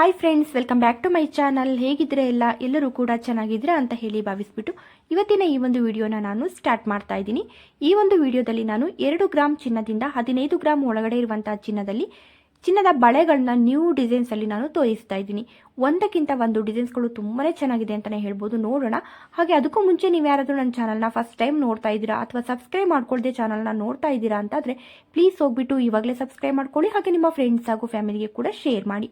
Hi friends welcome back to my channel ಹೇಗಿದ್ರೆ ಎಲ್ಲ? ಎಲ್ಲರೂ ಕೂಡ ಚೆನ್ನಾಗಿದ್ರೆ ಅಂತ ಹೇಳಿ ಭಾವಿಸ್ಬಿಟ್ಟು ಇವತ್ತಿನ ಈ ಒಂದು ವಿಡಿಯೋನ ನಾನು ಸ್ಟಾರ್ಟ್ ಮಾಡ್ತಾ ಇದ್ದೀನಿ. ಈ ಒಂದು ವಿಡಿಯೋದಲ್ಲಿ ನಾನು ಎರಡು ಗ್ರಾಮ್ ಚಿನ್ನದಿಂದ ಹದಿನೈದು ಗ್ರಾಮ್ ಒಳಗಡೆ ಇರುವಂತಹ ಚಿನ್ನದಲ್ಲಿ ಚಿನ್ನದ ಬಳೆಗಳನ್ನ ನ್ಯೂ ಡಿಸೈನ್ಸಲ್ಲಿ ನಾನು ತೋರಿಸ್ತಾ ಇದ್ದೀನಿ. ಒಂದಕ್ಕಿಂತ ಒಂದು ಡಿಸೈನ್ಸ್ಗಳು ತುಂಬಾ ಚೆನ್ನಾಗಿದೆ ಅಂತಲೇ ಹೇಳ್ಬೋದು. ನೋಡೋಣ. ಹಾಗೆ ಅದಕ್ಕೂ ಮುಂಚೆ ನೀವು ಯಾರಾದರೂ ನನ್ನ ಚಾನಲ್ನ ಫಸ್ಟ್ ಟೈಮ್ ನೋಡ್ತಾ ಇದ್ದೀರಾ ಅಥವಾ ಸಬ್ಸ್ಕ್ರೈಬ್ ಮಾಡ್ಕೊಳ್ದೆ ಚಾನಲ್ನ ನೋಡ್ತಾ ಇದ್ದೀರಾ ಅಂತಾದರೆ ಪ್ಲೀಸ್ ಹೋಗ್ಬಿಟ್ಟು ಇವಾಗಲೇ ಸಬ್ಸ್ಕ್ರೈಬ್ ಮಾಡ್ಕೊಳ್ಳಿ. ಹಾಗೆ ನಿಮ್ಮ ಫ್ರೆಂಡ್ಸ್ ಹಾಗೂ ಫ್ಯಾಮಿಲಿಗೆ ಕೂಡ ಶೇರ್ ಮಾಡಿ.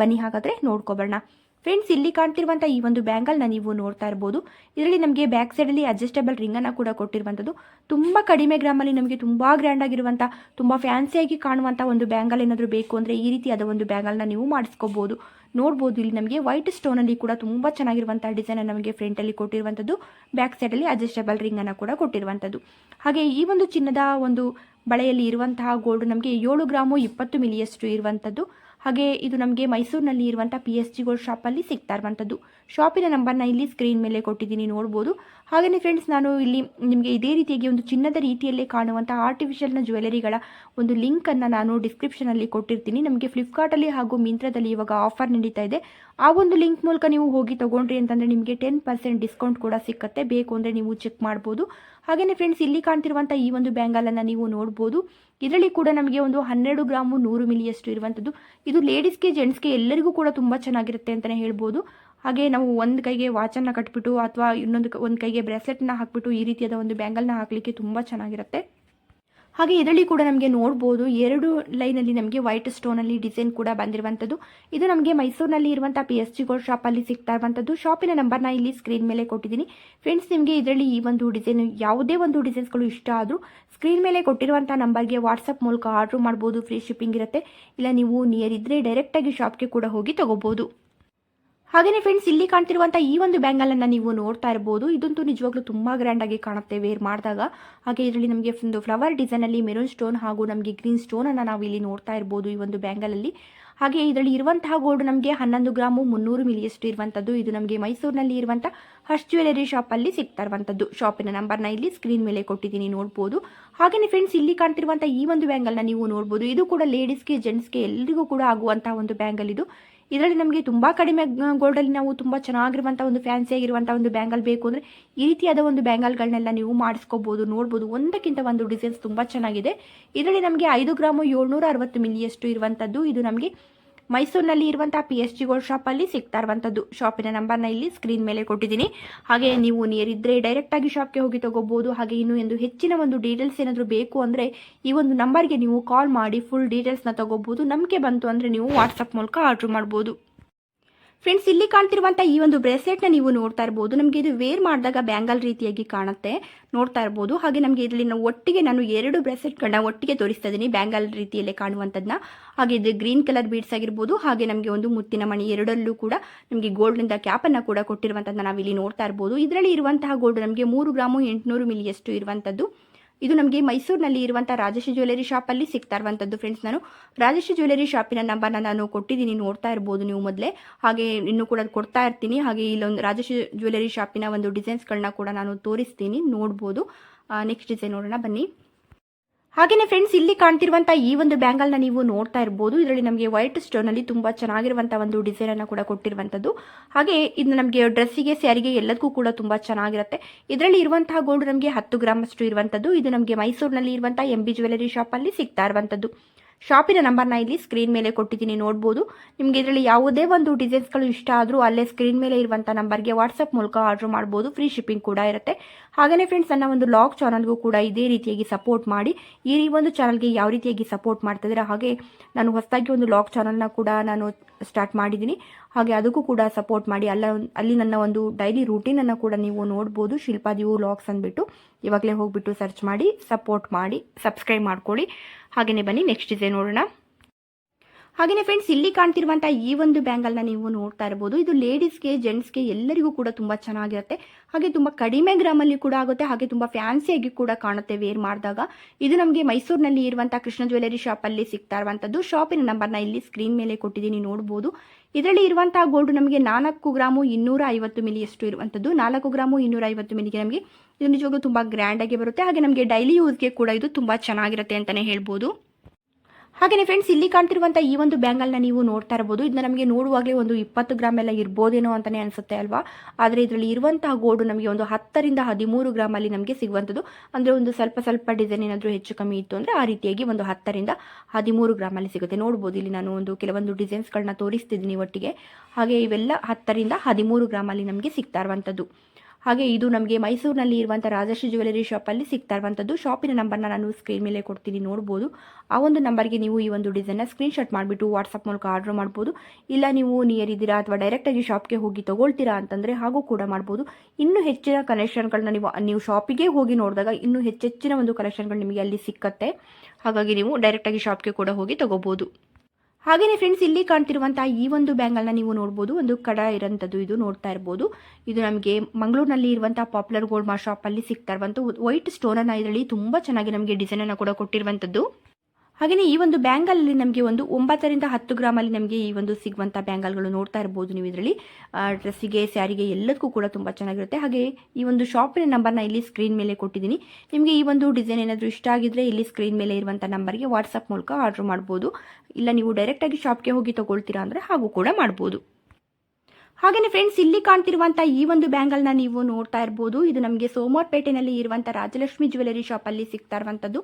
ಬನ್ನಿ ಹಾಗಾದರೆ ನೋಡ್ಕೊಬರೋಣ. ಫ್ರೆಂಡ್ಸ್ ಇಲ್ಲಿ ಕಾಣ್ತಿರುವಂಥ ಈ ಒಂದು ಬ್ಯಾಂಗಲ್ನ ನೀವು ನೋಡ್ತಾ ಇರ್ಬೋದು. ಇದರಲ್ಲಿ ನಮಗೆ ಬ್ಯಾಕ್ ಸೈಡಲ್ಲಿ ರಿಂಗ್ ರಿಂಗನ್ನು ಕೂಡ ಕೊಟ್ಟಿರುವಂಥದ್ದು ತುಂಬ ಕಡಿಮೆ ಗ್ರಾಮಲ್ಲಿ ನಮಗೆ ತುಂಬ ಗ್ರ್ಯಾಂಡ್ ಆಗಿರುವಂಥ ತುಂಬ ಫ್ಯಾನ್ಸಿಯಾಗಿ ಕಾಣುವಂಥ ಒಂದು ಬ್ಯಾಂಗಲ್ ಏನಾದರೂ ಬೇಕು ಅಂದರೆ ಈ ರೀತಿಯಾದ ಒಂದು ಬ್ಯಾಂಗಲ್ನ ನೀವು ಮಾಡಿಸ್ಕೋಬೋದು. ನೋಡ್ಬೋದು, ಇಲ್ಲಿ ನಮಗೆ ವೈಟ್ ಸ್ಟೋನಲ್ಲಿ ಕೂಡ ತುಂಬ ಚೆನ್ನಾಗಿರುವಂಥ ಡಿಸೈನ್ ನಮಗೆ ಫ್ರಂಟಲ್ಲಿ ಕೊಟ್ಟಿರುವಂಥದ್ದು ಬ್ಯಾಕ್ ಸೈಡಲ್ಲಿ ರಿಂಗ್ ರಿಂಗನ್ನು ಕೂಡ ಕೊಟ್ಟಿರುವಂಥದ್ದು ಹಾಗೆ ಈ ಒಂದು ಚಿನ್ನದ ಒಂದು ಬಳೆಯಲ್ಲಿ ಇರುವಂತಹ ಗೋಲ್ಡ್ ನಮಗೆ ಏಳು ಗ್ರಾಮು ಇಪ್ಪತ್ತು ಮಿಲಿಯಷ್ಟು ಇರುವಂಥದ್ದು ಹಾಗೆ ಇದು ನಮಗೆ ಮೈಸೂರಿನಲ್ಲಿ ಇರುವಂಥ ಪಿ ಎಸ್ ಜಿ ಗೋಲ್ಡ್ ಶಾಪಲ್ಲಿ ಸಿಗ್ತಾ ಇರುವಂಥದ್ದು ಶಾಪಿನ ನಂಬರ್ನ ಇಲ್ಲಿ ಸ್ಕ್ರೀನ್ ಮೇಲೆ ಕೊಟ್ಟಿದ್ದೀನಿ, ನೋಡ್ಬೋದು. ಹಾಗೆಯೇ ಫ್ರೆಂಡ್ಸ್ ನಾನು ಇಲ್ಲಿ ನಿಮಗೆ ಇದೇ ರೀತಿಯಾಗಿ ಒಂದು ಚಿನ್ನದ ರೀತಿಯಲ್ಲೇ ಕಾಣುವಂಥ ಆರ್ಟಿಫಿಷಿಯಲ್ನ ಜ್ಯುವೆಲರಿಗಳ ಒಂದು ಲಿಂಕನ್ನು ನಾನು ಡಿಸ್ಕ್ರಿಪ್ಷನಲ್ಲಿ ಕೊಟ್ಟಿರ್ತೀನಿ. ನಮಗೆ ಫ್ಲಿಪ್ಕಾರ್ಟಲ್ಲಿ ಹಾಗೂ ಮಿಂತ್ರದಲ್ಲಿ ಇವಾಗ ಆಫರ್ ನಡೀತಾ ಇದೆ. ಆ ಒಂದು ಲಿಂಕ್ ಮೂಲಕ ನೀವು ಹೋಗಿ ತೊಗೊಂಡ್ರಿ ಅಂತಂದರೆ ನಿಮಗೆ ಟೆನ್ ಪರ್ಸೆಂಟ್ ಡಿಸ್ಕೌಂಟ್ ಕೂಡ ಸಿಕ್ಕತ್ತೆ. ಬೇಕು ಅಂದರೆ ನೀವು ಚೆಕ್ ಮಾಡ್ಬೋದು. ಹಾಗೆಯೇ ಫ್ರೆಂಡ್ಸ್ ಇಲ್ಲಿ ಕಾಣ್ತಿರುವಂಥ ಈ ಒಂದು ಬ್ಯಾಂಗಲನ್ನು ನೀವು ನೋಡ್ಬೋದು. ಇದರಲ್ಲಿ ಕೂಡ ನಮಗೆ ಒಂದು ಹನ್ನೆರಡು ಗ್ರಾಮು ನೂರು ಮಿಲಿಯಷ್ಟು ಇರುವಂಥದ್ದು. ಇದು ಲೇಡೀಸ್ಗೆ ಜೆಂಟ್ಸ್ಗೆ ಎಲ್ಲರಿಗೂ ಕೂಡ ತುಂಬ ಚೆನ್ನಾಗಿರುತ್ತೆ ಅಂತಲೇ ಹೇಳ್ಬೋದು. ಹಾಗೆ ನಾವು ಒಂದು ಕೈಗೆ ವಾಚನ್ನು ಕಟ್ಬಿಟ್ಟು ಅಥವಾ ಇನ್ನೊಂದು ಒಂದು ಕೈಗೆ ಬ್ರೇಸ್ಲೆಟ್ನ ಹಾಕ್ಬಿಟ್ಟು ಈ ರೀತಿಯಾದ ಒಂದು ಬ್ಯಾಂಗಲ್ನ ಹಾಕಲಿಕ್ಕೆ ತುಂಬ ಚೆನ್ನಾಗಿರುತ್ತೆ. ಹಾಗೆ ಇದರಲ್ಲಿ ಕೂಡ ನಮಗೆ ನೋಡ್ಬೋದು, ಎರಡು ಲೈನಲ್ಲಿ ನಮಗೆ ವೈಟ್ ಸ್ಟೋನಲ್ಲಿ ಡಿಸೈನ್ ಕೂಡ ಬಂದಿರುವಂಥದ್ದು. ಇದು ನಮಗೆ ಮೈಸೂರಿನಲ್ಲಿ ಇರುವಂಥ ಪಿ ಎಸ್ ಜಿ ಗೋಲ್ಡ್ ಶಾಪಲ್ಲಿ ಸಿಗ್ತಾ ಇರುವಂಥದ್ದು. ಶಾಪಿನ ನಂಬರ್ನ ಇಲ್ಲಿ ಸ್ಕ್ರೀನ್ ಮೇಲೆ ಕೊಟ್ಟಿದ್ದೀನಿ. ಫ್ರೆಂಡ್ಸ್ ನಿಮಗೆ ಇದರಲ್ಲಿ ಈ ಒಂದು ಡಿಸೈನ್ ಯಾವುದೇ ಒಂದು ಡಿಸೈನ್ಸ್ಗಳು ಇಷ್ಟ ಆದರೂ ಸ್ಕ್ರೀನ್ ಮೇಲೆ ಕೊಟ್ಟಿರುವಂಥ ನಂಬರ್ಗೆ ವಾಟ್ಸಪ್ ಮೂಲಕ ಆರ್ಡ್ರ್ ಮಾಡ್ಬೋದು. ಫ್ರೀ ಶಿಪ್ಪಿಂಗ್ ಇರುತ್ತೆ. ಇಲ್ಲ, ನೀವು ನಿಯರ್ ಇದ್ದರೆ ಡೈರೆಕ್ಟಾಗಿ ಶಾಪ್ಗೆ ಕೂಡ ಹೋಗಿ ತಗೋಬೋದು. ಹಾಗೆಯೇ ಫ್ರೆಂಡ್ಸ್ ಇಲ್ಲಿ ಕಾಣ್ತಿರುವಂತ ಈ ಒಂದು ಬ್ಯಾಂಗಲ್ ಅನ್ನ ನೀವು ನೋಡ್ತಾ ಇರಬಹುದು ಇದಂತೂ ನಿಜವಾಗ್ಲೂ ಗ್ರ್ಯಾಂಡ್ ಆಗಿ ಕಾಣುತ್ತೆ ವೇರ್ ಮಾಡಿದಾಗ. ಹಾಗೆ ಇದರಲ್ಲಿ ನಮಗೆ ಒಂದು ಫ್ಲವರ್ ಡಿಸೈನಲ್ಲಿ ಮೆರೂನ್ ಸ್ಟೋನ್ ಹಾಗೂ ನಮಗೆ ಗ್ರೀನ್ ಸ್ಟೋನ್ ಅನ್ನ ನಾವು ಇಲ್ಲಿ ನೋಡ್ತಾ ಇರಬಹುದು ಈ ಒಂದು ಬ್ಯಾಂಗಲ್ ಅಲ್ಲಿ. ಹಾಗೆ ಇದರಲ್ಲಿ ಇರುವಂತಹ ಗೋಲ್ಡ್ ನಮಗೆ ಹನ್ನೊಂದು ಗ್ರಾಮು ಮುನ್ನೂರು ಮಿಲಿಯಷ್ಟು ಇರುವಂತದ್ದು. ಇದು ನಮಗೆ ಮೈಸೂರಿನಲ್ಲಿ ಇರುವಂಥ ಹರ್ಷ್ ಜ್ಯುವೆಲರಿ ಅಲ್ಲಿ ಸಿಗ್ತಾ ಇರುವಂತದ್ದು. ಶಾಪಿನ ನಂಬರ್ನ ಇಲ್ಲಿ ಸ್ಕ್ರೀನ್ ಮೇಲೆ ಕೊಟ್ಟಿದ್ದೀನಿ ನೋಡಬಹುದು ಹಾಗೆಯೇ ಫ್ರೆಂಡ್ಸ್ ಇಲ್ಲಿ ಕಾಣ್ತಿರುವಂತಹ ಈ ಒಂದು ಬ್ಯಾಂಗಲ್ನ ನೀವು ನೋಡಬಹುದು ಇದು ಕೂಡ ಲೇಡೀಸ್ಗೆ ಜೆಂಟ್ಸ್ಗೆ ಎಲ್ಲರಿಗೂ ಕೂಡ ಆಗುವಂತಹ ಒಂದು ಬ್ಯಾಂಗಲ್ ಇದು. ಇದರಲ್ಲಿ ನಮಗೆ ತುಂಬ ಕಡಿಮೆ ಗೋಲ್ಡಲ್ಲಿ ನಾವು ತುಂಬ ಚೆನ್ನಾಗಿರುವಂಥ ಒಂದು ಫ್ಯಾನ್ಸಿ ಆಗಿರುವಂಥ ಒಂದು ಬ್ಯಾಂಗಲ್ ಬೇಕು ಅಂದರೆ ಈ ರೀತಿಯಾದ ಒಂದು ಬ್ಯಾಂಗಲ್ಗಳನ್ನೆಲ್ಲ ನೀವು ಮಾಡಿಸ್ಕೋಬೋದು, ನೋಡ್ಬೋದು. ಒಂದಕ್ಕಿಂತ ಒಂದು ಡಿಸೈನ್ಸ್ ತುಂಬ ಚೆನ್ನಾಗಿದೆ. ಇದರಲ್ಲಿ ನಮಗೆ ಐದು ಗ್ರಾಮು ಏಳ್ನೂರ ಅರವತ್ತು ಮಿಲಿಯಷ್ಟು ಇರುವಂಥದ್ದು ಇದು ನಮಗೆ ಮೈಸೂರಿನಲ್ಲಿ ಇರುವಂಥ ಪಿ ಎಸ್ ಜಿ ಗೋಲ್ಡ್ ಶಾಪಲ್ಲಿ ಸಿಗ್ತಾ ಇರುವಂಥದ್ದು ಶಾಪಿನ ನಂಬರ್ನ ಇಲ್ಲಿ ಸ್ಕ್ರೀನ್ ಮೇಲೆ ಕೊಟ್ಟಿದ್ದೀನಿ. ಹಾಗೆ ನೀವು ನಿಯರ್ ಇದ್ದರೆ ಡೈರೆಕ್ಟಾಗಿ ಶಾಪ್ಗೆ ಹೋಗಿ ತಗೋಬಹುದು ಹಾಗೆ ಇನ್ನು ಎಂದು ಹೆಚ್ಚಿನ ಒಂದು ಡೀಟೇಲ್ಸ್ ಏನಾದರೂ ಬೇಕು ಅಂದರೆ ಈ ಒಂದು ನಂಬರ್ಗೆ ನೀವು ಕಾಲ್ ಮಾಡಿ ಫುಲ್ ಡೀಟೇಲ್ಸ್ನ ತಗೋಬಹುದು ನಂಬಿಕೆ ಬಂತು ಅಂದರೆ ನೀವು ವಾಟ್ಸಪ್ ಮೂಲಕ ಆರ್ಡ್ರ್ ಮಾಡ್ಬೋದು. ಫ್ರೆಂಡ್ಸ್ ಇಲ್ಲಿ ಕಾಣ್ತಿರುವಂಥ ಈ ಒಂದು ಬ್ರೇಸ್ಲೆಟ್ನ ನೀವು ನೋಡ್ತಾ ಇರ್ಬೋದು. ನಮಗೆ ಇದು ವೇರ್ ಮಾಡಿದಾಗ ಬ್ಯಾಂಗಲ್ ರೀತಿಯಾಗಿ ಕಾಣುತ್ತೆ. ನೋಡ್ತಾ ಇರ್ಬೋದು. ಹಾಗೆ ನಮಗೆ ಇದರಲ್ಲಿ ನಾವು ಒಟ್ಟಿಗೆ ನಾನು ಎರಡು ಬ್ರೇಸ್ಲೆಟ್ಗಳನ್ನ ಒಟ್ಟಿಗೆ ತೋರಿಸ್ತಾ ಇದ್ದೀನಿ. ಬ್ಯಾಂಗಲ್ ರೀತಿಯಲ್ಲಿ ಕಾಣುವಂಥದ್ದನ್ನ ಹಾಗೆ ಇದು ಗ್ರೀನ್ ಕಲರ್ ಬೀಡ್ಸ್ ಆಗಿರ್ಬೋದು. ಹಾಗೆ ನಮಗೆ ಒಂದು ಮುತ್ತಿನ ಮಣಿ ಎರಡಲ್ಲೂ ಕೂಡ ನಮಗೆ ಕ್ಯಾಪ್ ಕ್ಯಾಪನ್ನು ಕೂಡ ಕೊಟ್ಟಿರುವಂಥದ್ದು ನಾವಿಲ್ಲಿ ನೋಡ್ತಾ ಇರ್ಬೋದು. ಇದರಲ್ಲಿ ಇರುವಂತಹ ಗೋಲ್ಡ್ ನಮಗೆ ಮೂರು ಗ್ರಾಮು ಎಂಟುನೂರು ಮಿಲಿಯಷ್ಟು ಇರುವಂಥದ್ದು. ಇದು ನಮಗೆ ಮೈಸೂರಿನಲ್ಲಿ ಇರುವಂಥ ರಾಜಶ್ರೀ ಜ್ಯುವೆಲರಿ ಶಾಪಲ್ಲಿ ಸಿಗ್ತಾ ಇರುವಂಥದ್ದು ಫ್ರೆಂಡ್ಸ್ ನಾನು. ರಾಜಶ್ರೀ ಜ್ಯುವೆಲರಿ ಶಾಪಿನ ನಂಬರ್ನ ನಾನು ಕೊಟ್ಟಿದ್ದೀನಿ, ನೋಡ್ತಾ ಇರ್ಬೋದು ನೀವು ಮೊದಲೇ. ಹಾಗೆ ಇನ್ನು ಕೂಡ ಕೊಡ್ತಾ ಇರ್ತೀನಿ. ಹಾಗೆ ಇಲ್ಲೊಂದು ರಾಜಶ್ರೀ ಜ್ಯುವೆಲರಿ ಶಾಪಿನ ಒಂದು ಡಿಸೈನ್ಸ್ಗಳನ್ನ ಕೂಡ ನಾನು ತೋರಿಸ್ತೀನಿ, ನೋಡ್ಬೋದು. ನೆಕ್ಸ್ಟ್ ಡಿಸೈನ್ ನೋಡೋಣ, ಬನ್ನಿ. ಹಾಗೆಯೇ ಫ್ರೆಂಡ್ಸ್ ಇಲ್ಲಿ ಕಾಣ್ತಿರುವಂತಹ ಈ ಒಂದು ಬ್ಯಾಂಗಲ್ನ ನೀವು ನೋಡ್ತಾ ಇರಬಹುದು ಇದರಲ್ಲಿ ನಮಗೆ ವೈಟ್ ಸ್ಟೋನಲ್ಲಿ ತುಂಬಾ ಚೆನ್ನಾಗಿರುವಂತಹ ಒಂದು ಡಿಸೈನ್ ಡಿಸೈನನ್ನು ಕೂಡ ಕೊಟ್ಟಿರುವಂತದ್ದು ಹಾಗೆ ಇದು ನಮಗೆ ಡ್ರೆಸ್ಸಿಗೆ ಸ್ಯಾರಿಗೆ ಎಲ್ಲದಕ್ಕೂ ಕೂಡ ತುಂಬಾ ಚೆನ್ನಾಗಿರುತ್ತೆ. ಇದರಲ್ಲಿ ಇರುವಂತಹ ಗೋಲ್ಡ್ ನಮಗೆ ಹತ್ತು ಗ್ರಾಮ್ ಅಷ್ಟು ಇರುವಂಥದ್ದು. ಇದು ನಮಗೆ ಮೈಸೂರಿನಲ್ಲಿ ಇರುವಂತಹ ಎಂ ಜ್ಯುವೆಲರಿ ಶಾಪ್ ಅಲ್ಲಿ ಸಿಗ್ತಾ ಇರುವಂಥದ್ದು. ಶಾಪಿನ ನಂಬರ್ನ ಇಲ್ಲಿ ಸ್ಕ್ರೀನ್ ಮೇಲೆ ಕೊಟ್ಟಿದ್ದೀನಿ, ನೋಡ್ಬೋದು. ನಿಮಗೆ ಇದರಲ್ಲಿ ಯಾವುದೇ ಒಂದು ಡಿಸೈನ್ಸ್ಗಳು ಇಷ್ಟ ಆದರೂ ಅಲ್ಲೇ ಸ್ಕ್ರೀನ್ ಮೇಲೆ ಇರುವಂಥ ನಂಬರ್ಗೆ ವಾಟ್ಸಪ್ ಮೂಲಕ ಆರ್ಡರ್ ಮಾಡ್ಬೋದು. ಫ್ರೀ ಶಿಪ್ಪಿಂಗ್ ಕೂಡ ಇರುತ್ತೆ. ಹಾಗೆಯೇ ಫ್ರೆಂಡ್ಸ್ ನನ್ನ ಒಂದು ಲಾಗ್ ಚಾನಲ್ಗೂ ಕೂಡ ಇದೇ ರೀತಿಯಾಗಿ ಸಪೋರ್ಟ್ ಮಾಡಿ. ಈ ಒಂದು ಚಾನಲ್ಗೆ ಯಾವ ರೀತಿಯಾಗಿ ಸಪೋರ್ಟ್ ಮಾಡ್ತಿದ್ರೆ ಹಾಗೆ ನಾನು ಹೊಸದಾಗಿ ಒಂದು ಲಾಗ್ ಚಾನಲ್ನ ಕೂಡ ನಾನು ಸ್ಟಾರ್ಟ್ ಮಾಡಿದ್ದೀನಿ. ಹಾಗೆ ಅದಕ್ಕೂ ಕೂಡ ಸಪೋರ್ಟ್ ಮಾಡಿ. ಅಲ್ಲ, ಅಲ್ಲಿ ನನ್ನ ಒಂದು ಡೈಲಿ ರೂಟೀನನ್ನು ಕೂಡ ನೀವು ನೋಡ್ಬೋದು. ಶಿಲ್ಪಾದಿವು ಲಾಗ್ಸ್ ಅಂದ್ಬಿಟ್ಟು. ಇವಾಗಲೇ ಹೋಗ್ಬಿಟ್ಟು ಸರ್ಚ್ ಮಾಡಿ ಸಪೋರ್ಟ್ ಮಾಡಿ ಸಬ್ಸ್ಕ್ರೈಬ್ ಮಾಡ್ಕೊಳ್ಳಿ. ಹಾಗೆಯೇ ಬನ್ನಿ ನೆಕ್ಸ್ಟ್ ಇದೆ ನೋಡೋಣ. ಹಾಗೆಯೇ ಫ್ರೆಂಡ್ಸ್ ಇಲ್ಲಿ ಕಾಣ್ತಿರುವಂತಹ ಈ ಒಂದು ಬ್ಯಾಂಗಲ್ನ ನೀವು ನೋಡ್ತಾ ಇರಬಹುದು ಇದು ಲೇಡೀಸ್ಗೆ ಜೆಂಟ್ಸ್ಗೆ ಎಲ್ಲರಿಗೂ ಕೂಡ ತುಂಬಾ ಚೆನ್ನಾಗಿರುತ್ತೆ. ಹಾಗೆ ತುಂಬಾ ಕಡಿಮೆ ಗ್ರಾಮಲ್ಲಿ ಕೂಡ ಆಗುತ್ತೆ. ಹಾಗೆ ತುಂಬಾ ಫ್ಯಾನ್ಸಿಯಾಗಿ ಕೂಡ ಕಾಣುತ್ತೆ ವೇರ್ ಮಾಡಿದಾಗ. ಇದು ನಮಗೆ ಮೈಸೂರಿನಲ್ಲಿ ಇರುವಂತಹ ಕೃಷ್ಣ ಜ್ಯುವೆಲರಿ ಶಾಪಲ್ಲಿ ಸಿಗ್ತಾ ಇರುವಂತದ್ದು. ಶಾಪಿನ ನಂಬರ್ನ ಇಲ್ಲಿ ಸ್ಕ್ರೀನ್ ಮೇಲೆ ಕೊಟ್ಟಿದ್ದೀನಿ ನೋಡಬಹುದು ಇದರಲ್ಲಿ ಇರುವಂತಹ ಗೋಲ್ಡ್ ನಮಗೆ ನಾಲ್ಕು ಗ್ರಾಮು ಇನ್ನೂರ ಐವತ್ತು ಮಿಲಿಯಷ್ಟು ಇರುವಂತದ್ದು. ನಾಲ್ಕು ಗ್ರಾಮು ಇನ್ನೂರ ಐವತ್ತು ಮಿಲಿಗೆ ನಮಗೆ ಇದು ನಿಜವಾಗ್ಲೂ ತುಂಬಾ ಗ್ರ್ಯಾಂಡ್ ಆಗಿ ಬರುತ್ತೆ. ಹಾಗೆ ನಮಗೆ ಡೈಲಿ ಯೂಸ್ಗೆ ಕೂಡ ಇದು ತುಂಬಾ ಚೆನ್ನಾಗಿರುತ್ತೆ ಅಂತಾನೆ ಹೇಳ್ಬೋದು. ಹಾಗೆಯೇ ಫ್ರೆಂಡ್ಸ್ ಇಲ್ಲಿ ಕಾಣ್ತಿರುವಂಥ ಈ ಒಂದು ಬ್ಯಾಂಗಲ್ನ ನೀವು ನೋಡ್ತಾ ಇರ್ಬೋದು. ಇದನ್ನ ನಮಗೆ ನೋಡುವಾಗಲೇ ಒಂದು ಇಪ್ಪತ್ತು ಗ್ರಾಮ್ ಎಲ್ಲ ಇರ್ಬೋದೇನೋ ಅಂತಲೇ ಅನಿಸುತ್ತೆ ಅಲ್ವಾ? ಆದರೆ ಇದರಲ್ಲಿ ಇರುವಂತಹ ಗೋಲ್ಡ್ ನಮಗೆ ಒಂದು ಹತ್ತರಿಂದ ಹದಿಮೂರು ಗ್ರಾಮಲ್ಲಿ ನಮಗೆ ಸಿಗುವಂಥದ್ದು. ಅಂದರೆ ಒಂದು ಸ್ವಲ್ಪ ಸ್ವಲ್ಪ ಡಿಸೈನ್ ಏನಾದರೂ ಹೆಚ್ಚು ಕಮ್ಮಿ ಇತ್ತು ಅಂದರೆ ಆ ರೀತಿಯಾಗಿ ಒಂದು ಹತ್ತರಿಂದ ಹದಿಮೂರು ಗ್ರಾಮಲ್ಲಿ ಸಿಗುತ್ತೆ. ನೋಡ್ಬೋದು ಇಲ್ಲಿ ನಾನು ಒಂದು ಕೆಲವೊಂದು ಡಿಸೈನ್ಸ್ಗಳನ್ನ ತೋರಿಸ್ತಿದ್ದೀನಿ ಒಟ್ಟಿಗೆ. ಹಾಗೆ ಇವೆಲ್ಲ ಹತ್ತರಿಂದ ಹದಿಮೂರು ಗ್ರಾಮಲ್ಲಿ ನಮಗೆ ಸಿಗ್ತಾ ಇರುವಂಥದ್ದು. ಹಾಗೆ ಇದು ನಮಗೆ ಮೈಸೂರಿನಲ್ಲಿ ಇರುವಂಥ ರಾಜಶ್ರೀ ಜ್ಯುವೆಲರಿ ಶಾಪಲ್ಲಿ ಸಿಗ್ತಾ ಇರುವಂಥದ್ದು ಶಾಪಿನ ನಂಬರ್ನ ನಾನು ಸ್ಕ್ರೀನ್ ಮೇಲೆ ಕೊಡ್ತೀನಿ, ನೋಡ್ಬೋದು. ಆ ಒಂದು ನಂಬರ್ಗೆ ನೀವು ಈ ಒಂದು ಡಿಸೈನ್ನ ಸ್ಕ್ರೀನ್ಶಾಟ್ ಮಾಡಿಬಿಟ್ಟು ವಾಟ್ಸಪ್ ಮೂಲಕ ಆರ್ಡರ್ ಮಾಡ್ಬೋದು. ಇಲ್ಲ ನೀವು ನಿಯರ್ ಇದ್ದೀರಾ ಅಥವಾ ಡೈರೆಕ್ಟಾಗಿ ಶಾಪ್ಗೆ ಹೋಗಿ ತೊಗೊಳ್ತೀರಾ ಅಂತಂದರೆ ಹಾಗೂ ಕೂಡ ಮಾಡ್ಬೋದು. ಇನ್ನೂ ಹೆಚ್ಚಿನ ಕಲೆಕ್ಷನ್ಗಳನ್ನ ನೀವು ನೀವು ಶಾಪಿಗೆ ಹೋಗಿ ನೋಡಿದಾಗ ಇನ್ನೂ ಹೆಚ್ಚೆಚ್ಚಿನ ಒಂದು ಕಲೆಕ್ಷನ್ಗಳು ನಿಮಗೆ ಅಲ್ಲಿ ಸಿಕ್ಕತ್ತೆ. ಹಾಗಾಗಿ ನೀವು ಡೈರೆಕ್ಟಾಗಿ ಶಾಪ್ಗೆ ಕೂಡ ಹೋಗಿ ತೊಗೋಬೋದು ಹಾಗೆಯೇ ಫ್ರೆಂಡ್ಸ್ ಇಲ್ಲಿ ಕಾಣ್ತಿರುವಂತಹ ಈ ಒಂದು ಬ್ಯಾಂಗಲ್ನ ನೀವು ನೋಡ್ಬೋದು. ಒಂದು ಕಡ ಇರೋಂಥದ್ದು ಇದು ನೋಡ್ತಾ ಇರ್ಬೋದು. ಇದು ನಮಗೆ ಮಂಗಳೂರಿನಲ್ಲಿ ಇರುವಂತಹ ಪಾಪ್ಯುಲರ್ ಗೋಲ್ಡ್ ಮಾ ಅಲ್ಲಿ ಸಿಗ್ತಾ ಇರುವಂಥ ವೈಟ್ ಅನ್ನ ಇದರಲ್ಲಿ ತುಂಬಾ ಚೆನ್ನಾಗಿ ನಮಗೆ ಡಿಸೈನ್ ಅನ್ನ ಕೂಡ ಕೊಟ್ಟಿರುವಂಥದ್ದು ಹಾಗೆಯೇ ಈ ಒಂದು ಬ್ಯಾಂಗಲಲ್ಲಿ ನಮಗೆ ಒಂದು ಒಂಬತ್ತರಿಂದ ಹತ್ತು ಗ್ರಾಮಲ್ಲಿ ನಮಗೆ ಈ ಒಂದು ಸಿಗುವಂಥ ಬ್ಯಾಂಗಲ್ಗಳು ನೋಡ್ತಾ ಇರ್ಬೋದು ನೀವು ಇದರಲ್ಲಿ. ಡ್ರೆಸ್ಸಿಗೆ, ಸ್ಯಾರಿಗೆ ಎಲ್ಲದಕ್ಕೂ ಕೂಡ ತುಂಬ ಚೆನ್ನಾಗಿರುತ್ತೆ. ಹಾಗೆ ಈ ಒಂದು ಶಾಪಿನ ನಂಬರ್ನ ಇಲ್ಲಿ ಸ್ಕ್ರೀನ್ ಮೇಲೆ ಕೊಟ್ಟಿದ್ದೀನಿ. ನಿಮಗೆ ಈ ಒಂದು ಡಿಸೈನ್ ಏನಾದರೂ ಇಷ್ಟ ಆಗಿದ್ರೆ ಇಲ್ಲಿ ಸ್ಕ್ರೀನ್ ಮೇಲೆ ಇರುವಂಥ ನಂಬರ್ಗೆ ವಾಟ್ಸಪ್ ಮೂಲಕ ಆರ್ಡ್ರ್ ಮಾಡ್ಬೋದು. ಇಲ್ಲ ನೀವು ಡೈರೆಕ್ಟಾಗಿ ಶಾಪ್ಗೆ ಹೋಗಿ ತೊಗೊಳ್ತೀರಾ ಅಂದರೆ ಹಾಗೂ ಕೂಡ ಮಾಡ್ಬೋದು. ಹಾಗೆಯೇ ಫ್ರೆಂಡ್ಸ್ ಇಲ್ಲಿ ಕಾಣ್ತಿರುವಂತಹ ಈ ಒಂದು ಬ್ಯಾಂಗಲ್ನ ನೀವು ನೋಡ್ತಾ ಇರಬಹುದು ಇದು ನಮಗೆ ಸೋಮವಾರಪೇಟೆನಲ್ಲಿ ಇರುವಂಥ ರಾಜಲಕ್ಷ್ಮಿ ಜ್ಯುವೆಲರಿ ಅಲ್ಲಿ ಸಿಗ್ತಾ ಇರುವಂಥದ್ದು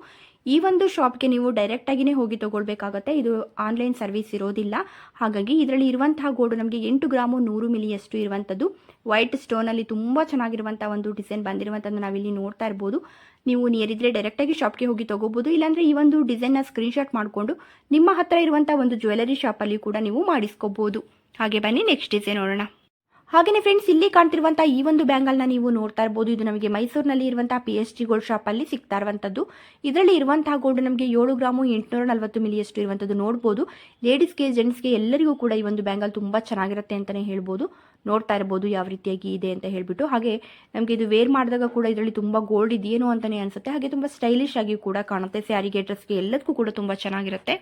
ಈ ಒಂದು ಶಾಪ್ಗೆ ನೀವು ಡೈರೆಕ್ಟ್ ಆಗಿನೇ ಹೋಗಿ ತೊಗೊಳ್ಬೇಕಾಗತ್ತೆ. ಇದು ಆನ್ಲೈನ್ ಸರ್ವಿಸ್ ಇರೋದಿಲ್ಲ. ಹಾಗಾಗಿ ಇದರಲ್ಲಿ ಇರುವಂತಹ ಗೋಡು ನಮಗೆ ಎಂಟು ಗ್ರಾಮು ನೂರು ಮಿಲಿಯಷ್ಟು ಇರುವಂಥದ್ದು ವೈಟ್ ಸ್ಟೋನ್ ಅಲ್ಲಿ ತುಂಬಾ ಚೆನ್ನಾಗಿರುವಂಥ ಒಂದು ಡಿಸೈನ್ ಬಂದಿರುವಂಥದ್ದು ನಾವಿಲ್ಲಿ ನೋಡ್ತಾ ಇರಬಹುದು ನೀವು ನಿಯರ್ ಇದ್ದರೆ ಶಾಪ್ ಶಾಪ್ಗೆ ಹೋಗಿ ತಗೋಬಹುದು ಇಲ್ಲಾಂದ್ರೆ ಈ ಒಂದು ಡಿಸೈನ್ ಡಿಸೈನ್ನ ಸ್ಕ್ರೀನ್ಶಾಟ್ ಮಾಡಿಕೊಂಡು ನಿಮ್ಮ ಹತ್ರ ಇರುವಂತಹ ಒಂದು ಜ್ಯುವೆಲರಿ ಅಲ್ಲಿ ಕೂಡ ನೀವು ಮಾಡಿಸ್ಕೋಬೋದು. ಹಾಗೆ ಬನ್ನಿ ನೆಕ್ಸ್ಟ್ ಡಿಸೈನ್ ನೋಡೋಣ. ಹಾಗೆಯೇ ಫ್ರೆಂಡ್ಸ್ ಇಲ್ಲಿ ಕಾಣ್ತಿರುವಂಥ ಈ ಒಂದು ಬ್ಯಾಂಗಲ್ನ ನೀವು ನೋಡ್ತಾ ಇರ್ಬೋದು. ಇದು ನಮಗೆ ಮೈಸೂರಿನಲ್ಲಿ ಇರುವಂತಹ ಪಿ ಎಸ್ ಟಿ ಗೋಲ್ಡ್ ಶಾಪಲ್ಲಿ ಸಿಗ್ತಾ ಇರುವಂಥದ್ದು ಇದರಲ್ಲಿ ಇರುವಂತಹ ಗೋಲ್ಡ್ ನಮಗೆ ಏಳು ಗ್ರಾಮು ಎಂಟುನೂರ ನಲವತ್ತು ಮಿಲಿಯಷ್ಟು ಇರುವಂಥದ್ದು ನೋಡ್ಬೋದು. ಲೇಡೀಸ್ಗೆ ಜೆಂಟ್ಸ್ಗೆ ಎಲ್ಲರಿಗೂ ಕೂಡ ಈ ಒಂದು ಬ್ಯಾಂಗಲ್ ತುಂಬ ಚೆನ್ನಾಗಿರುತ್ತೆ ಅಂತಲೇ ಹೇಳ್ಬೋದು. ನೋಡ್ತಾ ಇರ್ಬೋದು ಯಾವ ರೀತಿಯಾಗಿ ಇದೆ ಅಂತ ಹೇಳ್ಬಿಟ್ಟು. ಹಾಗೆ ನಮಗೆ ಇದು ವೇರ್ ಮಾಡಿದಾಗ ಕೂಡ ಇದರಲ್ಲಿ ತುಂಬ ಗೋಲ್ಡ್ ಇದೆಯೇನೋ ಅಂತಲೇ ಅನಿಸುತ್ತೆ. ಹಾಗೆ ತುಂಬ ಸ್ಟೈಲಿಶ್ ಆಗಿ ಕೂಡ ಕಾಣುತ್ತೆ. ಸ್ಯಾರಿಗೆ ಡ್ರೆಸ್ಗೆ ಎಲ್ಲದಕ್ಕೂ ಕೂಡ ತುಂಬ ಚೆನ್ನಾಗಿರುತ್ತೆ.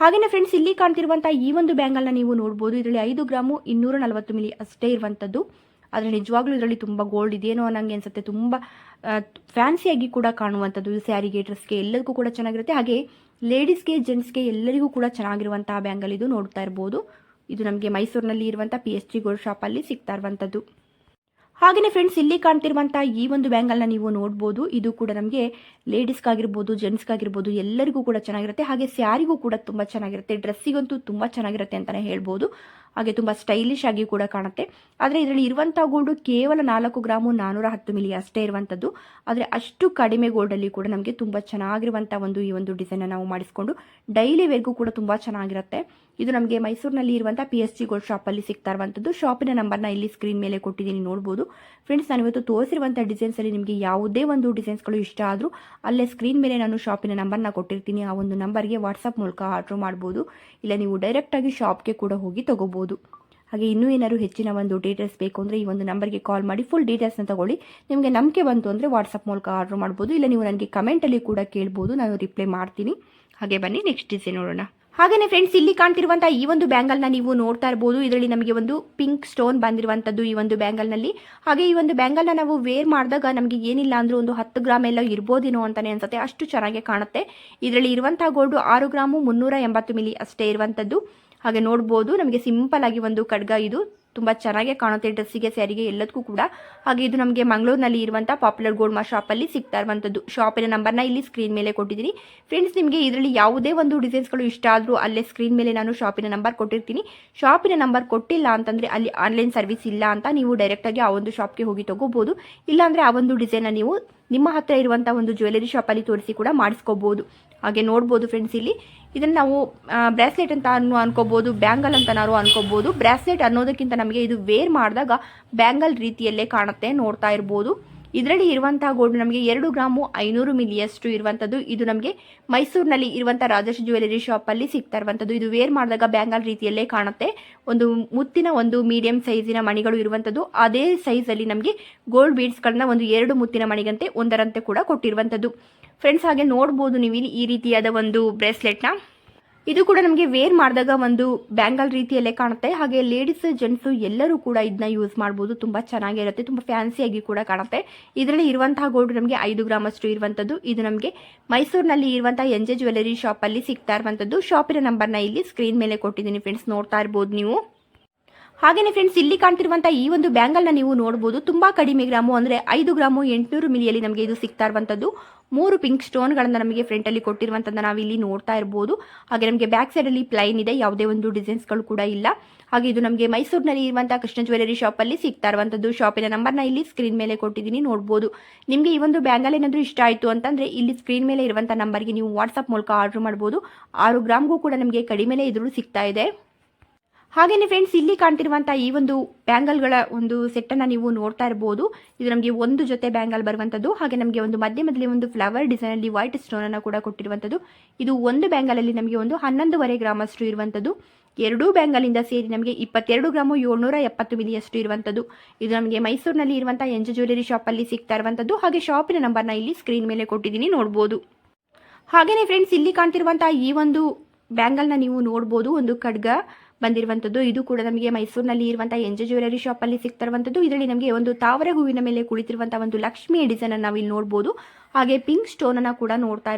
ಹಾಗೆಯೇ ಫ್ರೆಂಡ್ಸ್ ಇಲ್ಲಿ ಕಾಣ್ತಿರುವಂಥ ಈ ಒಂದು ಬ್ಯಾಂಗಲ್ನ ನೀವು ನೋಡಬಹುದು ಇದರಲ್ಲಿ ಐದು ಗ್ರಾಮು ಇನ್ನೂರ ನಲವತ್ತು ಮಿಲಿ ಅಷ್ಟೇ ಇರುವಂಥದ್ದು ಆದರೆ ನಿಜವಾಗ್ಲೂ ಇದರಲ್ಲಿ ತುಂಬಾ ಗೋಲ್ಡ್ ಇದೆಯೇನೋ ಅನ್ನಂಗೆ ಅನಿಸುತ್ತೆ. ತುಂಬ ಫ್ಯಾನ್ಸಿಯಾಗಿ ಕೂಡ ಕಾಣುವಂಥದ್ದು ಸ್ಯಾರಿಗೆ ಡ್ರೆಸ್ಗೆ ಎಲ್ಲದಕ್ಕೂ ಕೂಡ ಚೆನ್ನಾಗಿರುತ್ತೆ. ಹಾಗೆ ಲೇಡೀಸ್ಗೆ ಜೆಂಟ್ಸ್ಗೆ ಎಲ್ಲರಿಗೂ ಕೂಡ ಚೆನ್ನಾಗಿರುವಂತಹ ಬ್ಯಾಂಗಲ್ ಇದು ನೋಡ್ತಾ ಇರ್ಬೋದು. ಇದು ನಮಗೆ ಮೈಸೂರಿನಲ್ಲಿ ಇರುವಂಥ ಪಿ ಎಚ್ ಜಿ ಗೋಲ್ಡ್ ಶಾಪಲ್ಲಿ ಸಿಗ್ತಾ ಇರುವಂಥದ್ದು ಹಾಗೆಯೇ ಫ್ರೆಂಡ್ಸ್ ಇಲ್ಲಿ ಕಾಣ್ತಿರುವಂತಹ ಈ ಒಂದು ಬ್ಯಾಂಗಲ್ನ ನೀವು ನೋಡಬಹುದು ಇದು ಕೂಡ ನಮಗೆ ಲೇಡೀಸ್ಗಾಗಿರ್ಬೋದು ಜೆಂಟ್ಸ್ಗಾಗಿರ್ಬೋದು ಎಲ್ಲರಿಗೂ ಕೂಡ ಚೆನ್ನಾಗಿರುತ್ತೆ. ಹಾಗೆ ಸ್ಯಾರಿಗೂ ಕೂಡ ತುಂಬಾ ಚೆನ್ನಾಗಿರುತ್ತೆ. ಡ್ರೆಸ್ಸಿಗಂತೂ ತುಂಬಾ ಚೆನ್ನಾಗಿರುತ್ತೆ ಅಂತಾನೆ ಹೇಳ್ಬೋದು. ಹಾಗೆ ತುಂಬಾ ಸ್ಟೈಲಿಶ್ ಆಗಿ ಕೂಡ ಕಾಣುತ್ತೆ. ಆದರೆ ಇದರಲ್ಲಿ ಇರುವಂತಹ ಗೋಲ್ಡು ಕೇವಲ ನಾಲ್ಕು ಗ್ರಾಮು ನಾನ್ನೂರ ಹತ್ತು ಮಿಲಿ ಅಷ್ಟೇ ಇರುವಂಥದ್ದು ಆದರೆ ಅಷ್ಟು ಕಡಿಮೆ ಗೋಲ್ಡಲ್ಲಿ ಕೂಡ ನಮಗೆ ತುಂಬಾ ಚೆನ್ನಾಗಿರುವಂತಹ ಒಂದು ಈ ಒಂದು ಡಿಸೈನ್ ನಾವು ಮಾಡಿಸ್ಕೊಂಡು ಡೈಲಿ ವೇರ್ಗೂ ಕೂಡ ತುಂಬಾ ಚೆನ್ನಾಗಿರುತ್ತೆ. ಇದು ನಮಗೆ ಮೈಸೂರಿನಲ್ಲಿ ಇರುವಂಥ ಪಿ ಎಸ್ ಜಿ ಗೋಲ್ಡ್ ಶಾಪಲ್ಲಿ ಸಿಗ್ತಾ ಇರುವಂಥದ್ದು ಶಾಪಿನ ನಂಬರ್ನ ಇಲ್ಲಿ ಸ್ಕ್ರೀನ್ ಮೇಲೆ ಕೊಟ್ಟಿದ್ದೀನಿ, ನೋಡ್ಬೋದು. ಫ್ರೆಂಡ್ಸ್ ನಾನು ಇವತ್ತು ತೋರಿಸಿರುವಂಥ ಡಿಸೈನ್ಸಲ್ಲಿ ನಿಮಗೆ ಯಾವುದೇ ಒಂದು ಡಿಸೈನ್ಸ್ಗಳು ಇಷ್ಟ ಆದರೂ ಅಲ್ಲೇ ಸ್ಕ್ರೀನ್ ಮೇಲೆ ನಾನು ಶಾಪಿನ ನಂಬರ್ನ ಕೊಟ್ಟಿರ್ತೀನಿ. ಆ ಒಂದು ನಂಬರ್ಗೆ ವಾಟ್ಸಪ್ ಮೂಲಕ ಆರ್ಡ್ರ್ ಮಾಡ್ಬೋದು. ಇಲ್ಲ, ನೀವು ಡೈರೆಕ್ಟಾಗಿ ಶಾಪ್ಗೆ ಕೂಡ ಹೋಗಿ ತೊಗೋಬೋದು. ಹಾಗೆ ಇನ್ನೂ ಏನಾದ್ರು ಹೆಚ್ಚಿನ ಒಂದು ಡೀಟೇಲ್ಸ್ ಬೇಕು ಅಂದರೆ ಈ ಒಂದು ನಂಬರ್ಗೆ ಕಾಲ್ ಮಾಡಿ ಫುಲ್ ಡೀಟೇಲ್ಸ್ನ ತಗೊಳ್ಳಿ. ನಿಮಗೆ ನಂಬಿಕೆ ಬಂತು ಅಂದರೆ ವಾಟ್ಸಪ್ ಮೂಲಕ ಆರ್ಡ್ರ್ ಮಾಡ್ಬೋದು. ಇಲ್ಲ, ನೀವು ನನಗೆ ಕಮೆಂಟಲ್ಲಿ ಕೂಡ ಕೇಳ್ಬೋದು. ನಾನು ರಿಪ್ಲೈ ಮಾಡ್ತೀನಿ. ಹಾಗೆ ಬನ್ನಿ ನೆಕ್ಸ್ಟ್ ಡಿಸೈನ್ ನೋಡೋಣ. ಹಾಗೆಯೇ ಫ್ರೆಂಡ್ಸ್ ಇಲ್ಲಿ ಕಾಣ್ತಿರುವಂಥ ಈ ಒಂದು ಬ್ಯಾಂಗಲ್ನ ನೀವು ನೋಡ್ತಾ ಇರಬಹುದು ಇದರಲ್ಲಿ ನಮಗೆ ಒಂದು ಪಿಂಕ್ ಸ್ಟೋನ್ ಬಂದಿರುವಂಥದ್ದು ಈ ಒಂದು ಬ್ಯಾಂಗಲ್ನಲ್ಲಿ ಹಾಗೆ ಈ ಒಂದು ಬ್ಯಾಂಗಲ್ನ ನಾವು ವೇರ್ ಮಾಡಿದಾಗ ನಮಗೆ ಏನಿಲ್ಲ ಅಂದ್ರೆ ಒಂದು ಹತ್ತು ಗ್ರಾಮ್ ಎಲ್ಲ ಇರ್ಬೋದೇನೋ ಅಂತಾನೆ ಅನ್ಸುತ್ತೆ. ಅಷ್ಟು ಚೆನ್ನಾಗಿ ಕಾಣುತ್ತೆ. ಇದರಲ್ಲಿ ಇರುವಂತಹ ಗೋಲ್ಡು ಆರು ಗ್ರಾಮು ಮುನ್ನೂರ ಎಂಬತ್ತು ಮಿಲಿ ಅಷ್ಟೇ ಇರುವಂಥದ್ದು ಹಾಗೆ ನೋಡ್ಬೋದು, ನಮಗೆ ಸಿಂಪಲ್ ಆಗಿ ಒಂದು ಖಡ್ಗ ಇದು. ತುಂಬ ಚೆನ್ನಾಗೇ ಕಾಣುತ್ತೆ ಡ್ರೆಸ್ಸಿಗೆ, ಸ್ಯಾರಿಗೆ, ಎಲ್ಲದಕ್ಕೂ ಕೂಡ. ಹಾಗೆ ಇದು ನಮಗೆ ಮಂಗಳೂರಿನಲ್ಲಿ ಇರುವಂಥ ಪಾಪ್ಯುಲರ್ ಗೋಲ್ಡ್ ಮಾ ಶಾಪಲ್ಲಿ ಸಿಗ್ತಾ ಇರುವಂಥದ್ದು ಶಾಪಿನ ನಂಬರ್ನ ಇಲ್ಲಿ ಸ್ಕ್ರೀನ್ ಮೇಲೆ ಕೊಟ್ಟಿದ್ದೀನಿ. ಫ್ರೆಂಡ್ಸ್ ನಿಮಗೆ ಇದರಲ್ಲಿ ಯಾವುದೇ ಒಂದು ಡಿಸೈನ್ಸ್ಗಳು ಇಷ್ಟ ಆದರೂ ಅಲ್ಲೇ ಸ್ಕ್ರೀನ್ ಮೇಲೆ ನಾನು ಶಾಪಿನ ನಂಬರ್ ಕೊಟ್ಟಿರ್ತೀನಿ. ಶಾಪಿನ ನಂಬರ್ ಕೊಟ್ಟಿಲ್ಲ ಅಂತಂದರೆ ಅಲ್ಲಿ ಆನ್ಲೈನ್ ಸರ್ವಿಸ್ ಇಲ್ಲ ಅಂತ ನೀವು ಡೈರೆಕ್ಟಾಗಿ ಆ ಒಂದು ಶಾಪ್ಗೆ ಹೋಗಿ ತೊಗೋಬೋದು. ಇಲ್ಲಾಂದರೆ ಆ ಒಂದು ಡಿಸೈನ್ನ ನೀವು ನಿಮ್ಮ ಹತ್ತಿರ ಇರುವಂಥ ಒಂದು ಜ್ಯುವೆಲರಿ ಶಾಪಲ್ಲಿ ತೋರಿಸಿ ಕೂಡ ಮಾಡಿಸ್ಕೋಬೋದು. ಹಾಗೆ ನೋಡ್ಬೋದು ಫ್ರೆಂಡ್ಸ್ ಇಲ್ಲಿ. ಇದನ್ನು ನಾವು ಬ್ರಾಸ್ಲೆಟ್ ಅಂತ ಅನ್ನು ಅನ್ಕೋಬೋದು ಬ್ಯಾಂಗಲ್ ಅಂತ ನಾವು ಅನ್ಕೋಬೋದು. ಬ್ರಾಸ್ಲೆಟ್ ಅನ್ನೋದಕ್ಕಿಂತ ನಮಗೆ ಇದು ವೇರ್ ಮಾಡಿದಾಗ ಬ್ಯಾಂಗಲ್ ರೀತಿಯಲ್ಲೇ ಕಾಣುತ್ತೆ, ನೋಡ್ತಾ ಇರ್ಬೋದು. ಇದರಲ್ಲಿ ಇರುವಂತಹ ಗೋಲ್ಡ್ ನಮಗೆ ಎರಡು ಗ್ರಾಮು ಐನೂರು ಮಿಲಿಯಷ್ಟು ಇರುವಂಥದ್ದು ಇದು ನಮಗೆ ಮೈಸೂರಿನಲ್ಲಿ ಇರುವಂಥ ರಾಜೇಶ್ ಜ್ಯುವೆಲರಿ ಶಾಪಲ್ಲಿ ಸಿಗ್ತಾ ಇರುವಂಥದ್ದು ಇದು ವೇರ್ ಮಾಡಿದಾಗ ಬ್ಯಾಂಗಲ್ ರೀತಿಯಲ್ಲೇ ಕಾಣುತ್ತೆ. ಒಂದು ಮುತ್ತಿನ ಒಂದು ಮೀಡಿಯಂ ಸೈಜಿನ ಮಣಿಗಳು ಇರುವಂಥದ್ದು ಅದೇ ಸೈಜಲ್ಲಿ ನಮಗೆ ಗೋಲ್ಡ್ ಬೀಡ್ಸ್ಗಳನ್ನ ಒಂದು ಎರಡು ಮುತ್ತಿನ ಮಣಿಗಂತೆ ಒಂದರಂತೆ ಕೂಡ ಕೊಟ್ಟಿರುವಂಥದ್ದು ಫ್ರೆಂಡ್ಸ್ ಹಾಗೆ ನೋಡ್ಬೋದು ನೀವು ಇಲ್ಲಿ ಈ ರೀತಿಯಾದ ಒಂದು ಬ್ರೇಸ್ಲೆಟ್ನ ಇದು ಕೂಡ ನಮಗೆ ವೇರ್ ಮಾಡಿದಾಗ ಒಂದು ಬ್ಯಾಂಗಲ್ ರೀತಿಯಲ್ಲೇ ಕಾಣುತ್ತೆ. ಹಾಗೆ ಲೇಡೀಸ್ ಜೆಂಟ್ಸ್ ಎಲ್ಲರೂ ಕೂಡ ಇದನ್ನ ಯೂಸ್ ಮಾಡಬಹುದು ತುಂಬಾ ಚೆನ್ನಾಗಿರುತ್ತೆ. ತುಂಬಾ ಫ್ಯಾನ್ಸಿಯಾಗಿ ಕೂಡ ಕಾಣುತ್ತೆ. ಇದರಲ್ಲಿ ಇರುವಂತಹ ಗೋಲ್ಡ್ ನಮಗೆ ಐದು ಗ್ರಾಮ್ ಅಷ್ಟು ಇರುವಂತದ್ದು. ಇದು ನಮಗೆ ಮೈಸೂರಿನಲ್ಲಿ ಇರುವಂತಹ ಎನ್ ಜೆ ಜ್ಯುವೆಲರಿ ಅಲ್ಲಿ ಸಿಗ್ತಾ ಇರುವಂತದ್ದು. ಶಾಪಿನ ನಂಬರ್ನ ಇಲ್ಲಿ ಸ್ಕ್ರೀನ್ ಮೇಲೆ ಕೊಟ್ಟಿದ್ದೀನಿ ಫ್ರೆಂಡ್ಸ್ ನೋಡ್ತಾ ಇರ್ಬೋದು ನೀವು. ಹಾಗೇನೆ ಫ್ರೆಂಡ್ಸ್ ಇಲ್ಲಿ ಕಾಣ್ತಿರುವಂಥ ಈ ಒಂದು ಬ್ಯಾಂಗಲ್ನ ನೀವು ನೋಡಬಹುದು ತುಂಬಾ ಕಡಿಮೆ ಗ್ರಾಮು ಅಂದ್ರೆ ಐದು ಗ್ರಾಮು ಎಂಟುನೂರು ಮಿಲಿಯಲ್ಲಿ ನಮಗೆ ಇದು ಸಿಗ್ತಾ ಇರುವಂಥದ್ದು ಮೂರು ಪಿಂಕ್ ಸ್ಟೋನ್ಗಳನ್ನು ನಮಗೆ ಫ್ರಂಟಲ್ಲಿ ಕೊಟ್ಟಿರುವಂಥದ್ದು ನಾವು ಇಲ್ಲಿ ನೋಡ್ತಾ ಇರ್ಬೋದು. ಹಾಗೆ ನಮಗೆ ಬ್ಯಾಕ್ ಸೈಡ್ ಅಲ್ಲಿ ಪ್ಲೈನ್ ಇದೆ, ಯಾವುದೇ ಒಂದು ಡಿಸೈನ್ಸ್ಗಳು ಕೂಡ ಇಲ್ಲ. ಹಾಗೆ ಇದು ನಮಗೆ ಮೈಸೂರಿನಲ್ಲಿ ಇರುವಂಥ ಕೃಷ್ಣ ಜ್ಯುವೆಲರಿ ಅಲ್ಲಿ ಸಿಗ್ತಾ ಇರುವಂಥದ್ದು ಶಾಪಿನ ನಂಬರ್ನ ಇಲ್ಲಿ ಸ್ಕ್ರೀನ್ ಮೇಲೆ ಕೊಟ್ಟಿದ್ದೀನಿ ನೋಡಬಹುದು ನಿಮಗೆ ಈ ಒಂದು ಬ್ಯಾಂಗಲ್ ಏನಾದರೂ ಇಷ್ಟ ಆಯಿತು ಅಂತಂದ್ರೆ ಇಲ್ಲಿ ಸ್ಕ್ರೀನ್ ಮೇಲೆ ಇರುವಂತಹ ನಂಬರ್ಗೆ ನೀವು ವಾಟ್ಸಪ್ ಮೂಲಕ ಆರ್ಡರ್ ಮಾಡಬಹುದು ಆರು ಗ್ರಾಮ್ಗೂ ಕೂಡ ನಮಗೆ ಕಡಿಮೆಲೇ ಇದ್ರೂ ಸಿಗ್ತಾ ಇದೆ. ಹಾಗೇನೆ ಫ್ರೆಂಡ್ಸ್ ಇಲ್ಲಿ ಕಾಣ್ತಿರುವಂಥ ಈ ಒಂದು ಬ್ಯಾಂಗಲ್ಗಳ ಒಂದು ಸೆಟ್ಟನ್ನು ನೀವು ನೋಡ್ತಾ ಇರ್ಬೋದು. ಇದು ನಮಗೆ ಒಂದು ಜೊತೆ ಬ್ಯಾಂಗಲ್ ಬರುವಂಥದ್ದು ಹಾಗೆ ನಮಗೆ ಒಂದು ಮಧ್ಯಮದಲ್ಲಿ ಒಂದು ಫ್ಲವರ್ ಡಿಸೈನಲ್ಲಿ ವೈಟ್ ಸ್ಟೋನನ್ನು ಕೂಡ ಕೊಟ್ಟಿರುವಂಥದ್ದು ಇದು ಒಂದು ಬ್ಯಾಂಗಲಲ್ಲಿ ನಮಗೆ ಒಂದು ಹನ್ನೊಂದುವರೆ ಗ್ರಾಮ್ ಅಷ್ಟು ಇರುವಂಥದ್ದು ಎರಡೂ ಬ್ಯಾಂಗಲಿಂದ ಸೇರಿ ನಮಗೆ ಇಪ್ಪತ್ತೆರಡು ಗ್ರಾಮು ಏಳ್ನೂರ ಎಪ್ಪತ್ತು ಮಿಲಿಯಷ್ಟು ಇರುವಂಥದ್ದು ಇದು ನಮಗೆ ಮೈಸೂರಿನಲ್ಲಿ ಇರುವಂಥ ಎಂಜ ಜ್ಯುವೆಲರಿ ಅಲ್ಲಿ ಸಿಗ್ತಾ ಇರುವಂಥದ್ದು ಹಾಗೆ ಶಾಪಿನ ನಂಬರ್ನ ಇಲ್ಲಿ ಸ್ಕ್ರೀನ್ ಮೇಲೆ ಕೊಟ್ಟಿದ್ದೀನಿ, ನೋಡ್ಬೋದು. ಹಾಗೇನೆ ಫ್ರೆಂಡ್ಸ್ ಇಲ್ಲಿ ಕಾಣ್ತಿರುವಂತಹ ಈ ಒಂದು ಬ್ಯಾಂಗಲ್ನ ನೀವು ನೋಡ್ಬೋದು, ಒಂದು ಖಡ್ಗ. ಬಂದಿರುವಂಥದ್ದು. ಇದು ಕೂಡ ನಮಗೆ ಮೈಸೂರಿನಲ್ಲಿ ಇರುವಂಥ ಎಂಜೆ ಜ್ಯುವೆಲರಿ ಶಾಪ್ ಅಲ್ಲಿ ಇರುವಂಥದ್ದು ಇದರಲ್ಲಿ ನಮಗೆ ಒಂದು ತಾವರೆ ಹೂವಿನ ಮೇಲೆ ಕುಳಿತಿರುವಂತಹ ಒಂದು ಲಕ್ಷ್ಮಿಯ ಡಿಸೈನ್ ನಾವು ನಾವಿಲ್ಲಿ ನೋಡಬಹುದು ಹಾಗೆ ಪಿಂಕ್ ಸ್ಟೋನ್ ಅನ್ನ ಕೂಡ ನೋಡ್ತಾ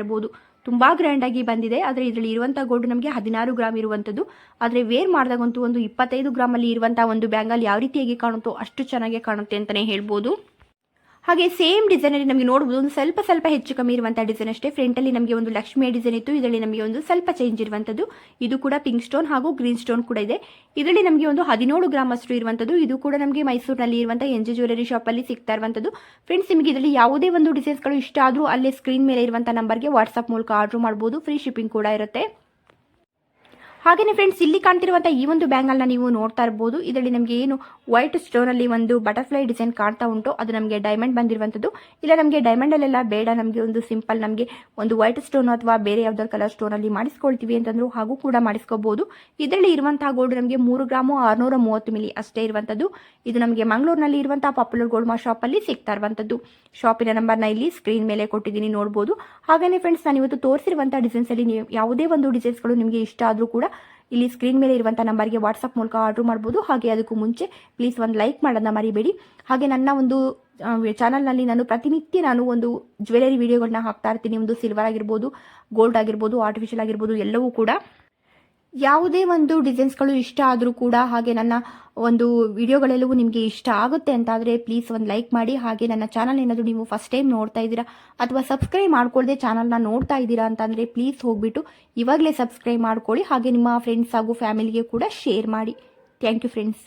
ತುಂಬಾ ಗ್ರ್ಯಾಂಡ್ ಆಗಿ ಬಂದಿದೆ. ಆದರೆ ಇದರಲ್ಲಿ ಇರುವಂತಹ ಗೋಲ್ಡ್ ನಮಗೆ ಹದಿನಾರು ಗ್ರಾಮ್ ಇರುವಂಥದ್ದು. ಆದರೆ ವೇರ್ ಮಾಡಿದಾಗಂತೂ ಒಂದು ಇಪ್ಪತ್ತೈದು ಗ್ರಾಮಲ್ಲಿ ಇರುವಂತಹ ಒಂದು ಬ್ಯಾಂಗಲ್ ಯಾವ ರೀತಿಯಾಗಿ ಕಾಣುತ್ತೋ ಅಷ್ಟು ಚೆನ್ನಾಗಿ ಕಾಣುತ್ತೆ ಅಂತಾನೆ ಹೇಳ್ಬೋದು. ಹಾಗೆ ಸೇಮ್ ಡಿಸೈನಲ್ಲಿ ನಮಗೆ ನೋಡಬಹುದು ಒಂದು ಸ್ವಲ್ಪ ಸ್ವಲ್ಪ ಹೆಚ್ಚು ಕಮ್ಮಿ ಇರುವಂಥ ಡಿಸೈನ್ ಅಷ್ಟೇ. ಫ್ರಂಟಲ್ಲಿ ನಮಗೆ ಒಂದು ಲಕ್ಷ್ಮಿಯ ಡಿಸೈನ್ ಇತ್ತು. ಇದರಲ್ಲಿ ನಮಗೆ ಒಂದು ಸ್ವಲ್ಪ ಚೇಂಜ್ ಇರುವಂಥದ್ದು ಇದು ಕೂಡ ಪಿಂಕ್ ಸ್ಟೋನ್ ಹಾಗೂ ಗ್ರೀನ್ ಸ್ಟೋನ್ ಕೂಡ ಇದೆ. ಇದರಲ್ಲಿ ನಮಗೆ ಒಂದು ಹದಿನೇಳು ಗ್ರಾಮ್ ಅಷ್ಟು ಇರುವಂಥದ್ದು ಇದು ಕೂಡ ನಮಗೆ ಮೈಸೂರಿನಲ್ಲಿ ಇರುವಂಥ ಎನ್ ಜಿ ಜ್ಯುವೆಲರಿ ಅಲ್ಲಿ ಸಿಗ್ತಾ ಇರುವಂಥದ್ದು ಫ್ರೆಂಡ್ಸ್ ನಿಮಗೆ ಇದರಲ್ಲಿ ಯಾವುದೇ ಒಂದು ಡಿಸೈನ್ಸ್ಗಳು ಇಷ್ಟ ಆದರೂ ಅಲ್ಲೇ ಸ್ಕ್ರೀನ್ ಮೇಲೆ ಇರುವಂಥ ನಂಬರ್ಗೆ ವಾಟ್ಸಪ್ ಮೂಲಕ ಆರ್ಡರ್ ಮಾಡ್ಬೋದು. ಫ್ರೀ ಶಿಪ್ಪಿಂಗ್ ಕೂಡ ಇರುತ್ತೆ. ಹಾಗೆಯೇ ಫ್ರೆಂಡ್ಸ್ ಇಲ್ಲಿ ಕಾಣ್ತಿರುವಂಥ ಈ ಒಂದು ಬ್ಯಾಂಗಲ್ನ ನೀವು ನೋಡ್ತಾ ಇರ್ಬೋದು. ಇದರಲ್ಲಿ ನಮಗೆ ಏನು ವೈಟ್ ಸ್ಟೋನಲ್ಲಿ ಒಂದು ಬಟರ್ಫ್ಲೈ ಡಿಸೈನ್ ಕಾಣ್ತಾ ಉಂಟು. ಅದು ನಮಗೆ ಡೈಮಂಡ್ ಬಂದಿರುವಂಥದ್ದು ಇಲ್ಲ, ನಮಗೆ ಡೈಮಂಡಲ್ಲೆಲ್ಲ ಬೇಡ. ನಮಗೆ ಒಂದು ಸಿಂಪಲ್ ನಮಗೆ ಒಂದು ವೈಟ್ ಸ್ಟೋನ್ ಅಥವಾ ಬೇರೆ ಯಾವ್ದಾದ್ರು ಕಲರ್ ಸ್ಟೋನಲ್ಲಿ ಮಾಡಿಸ್ಕೊಳ್ತೀವಿ ಅಂತಂದ್ರು ಹಾಗೂ ಕೂಡ ಮಾಡಿಸ್ಕೋಬಹುದು ಇದರಲ್ಲಿ ಇರುವಂತಹ ಗೋಲ್ಡ್ ನಮಗೆ ಮೂರು ಗ್ರಾಮು ಆರುನೂರ ಮೂವತ್ತು ಮಿಲಿ ಅಷ್ಟೇ ಇರುವಂಥದ್ದು ಇದು ನಮಗೆ ಮಂಗಳೂರಿನಲ್ಲಿ ಇರುವಂತಹ ಪಾಪ್ಯುಲರ್ ಗೋಲ್ಡ್ ಮಾ ಶಾಪಲ್ಲಿ ಸಿಗ್ತಾ ಇರುವಂಥದ್ದು ಶಾಪಿನ ನಂಬರ್ನ ಇಲ್ಲಿ ಸ್ಕ್ರೀನ್ ಮೇಲೆ ಕೊಟ್ಟಿದ್ದೀನಿ, ನೋಡ್ಬೋದು. ಹಾಗೆಯೇ ಫ್ರೆಂಡ್ಸ್ ನಾನು ಇವತ್ತು ತೋರಿಸಿರುವಂಥ ಡಿಸೈನ್ಸಲ್ಲಿ ನೀವು ಯಾವುದೇ ಒಂದು ಡಿಸೈನ್ಸ್ಗಳು ನಿಮಗೆ ಇಷ್ಟ ಆದರೂ ಕೂಡ ಇಲ್ಲಿ ಸ್ಕ್ರೀನ್ ಮೇಲೆ ಇರುವಂಥ ನಂಬರ್ಗೆ ವಾಟ್ಸಪ್ ಮೂಲಕ ಆರ್ಡರ್ ಮಾಡ್ಬೋದು. ಹಾಗೆ ಅದಕ್ಕೂ ಮುಂಚೆ ಪ್ಲೀಸ್ ಒಂದು ಲೈಕ್ ಮಾಡೋದನ್ನ ಮರಿಬೇಡಿ. ಹಾಗೆ ನನ್ನ ಒಂದು ಚಾನಲ್ನಲ್ಲಿ ನಾನು ಪ್ರತಿನಿತ್ಯ ನಾನು ಒಂದು ಜ್ಯುವೆಲರಿ ವಿಡಿಯೋಗಳನ್ನ ಹಾಕ್ತಾ ಇರ್ತೀನಿ. ಒಂದು ಸಿಲ್ವರ್ ಆಗಿರ್ಬೋದು ಗೋಲ್ಡ್ ಆಗಿರ್ಬೋದು ಆರ್ಟಿಫಿಷಿಯಲ್ ಆಗಿರ್ಬೋದು, ಎಲ್ಲವೂ ಕೂಡ. ಯಾವುದೇ ಒಂದು ಡಿಸೈನ್ಸ್ಗಳು ಇಷ್ಟ ಆದರೂ ಕೂಡ ಹಾಗೆ ನನ್ನ ಒಂದು ವಿಡಿಯೋಗಳೆಲ್ಲವೂ ನಿಮಗೆ ಇಷ್ಟ ಆಗುತ್ತೆ ಅಂತಾದರೆ ಪ್ಲೀಸ್ ಒಂದು ಲೈಕ್ ಮಾಡಿ. ಹಾಗೆ ನನ್ನ ಚಾನಲ್ ಏನಾದರೂ ನೀವು ಫಸ್ಟ್ ಟೈಮ್ ನೋಡ್ತಾ ಇದ್ದೀರಾ ಅಥವಾ ಸಬ್ಸ್ಕ್ರೈಬ್ ಮಾಡ್ಕೊಳ್ಳದೆ ಚಾನಲ್ನ ನೋಡ್ತಾ ಇದ್ದೀರಾ ಅಂತಂದರೆ ಪ್ಲೀಸ್ ಹೋಗಿಬಿಟ್ಟು ಇವಾಗಲೇ ಸಬ್ಸ್ಕ್ರೈಬ್ ಮಾಡ್ಕೊಳ್ಳಿ. ಹಾಗೆ ನಿಮ್ಮ ಫ್ರೆಂಡ್ಸ್ ಹಾಗೂ ಫ್ಯಾಮಿಲಿಗೆ ಕೂಡ ಶೇರ್ ಮಾಡಿ. Thank you friends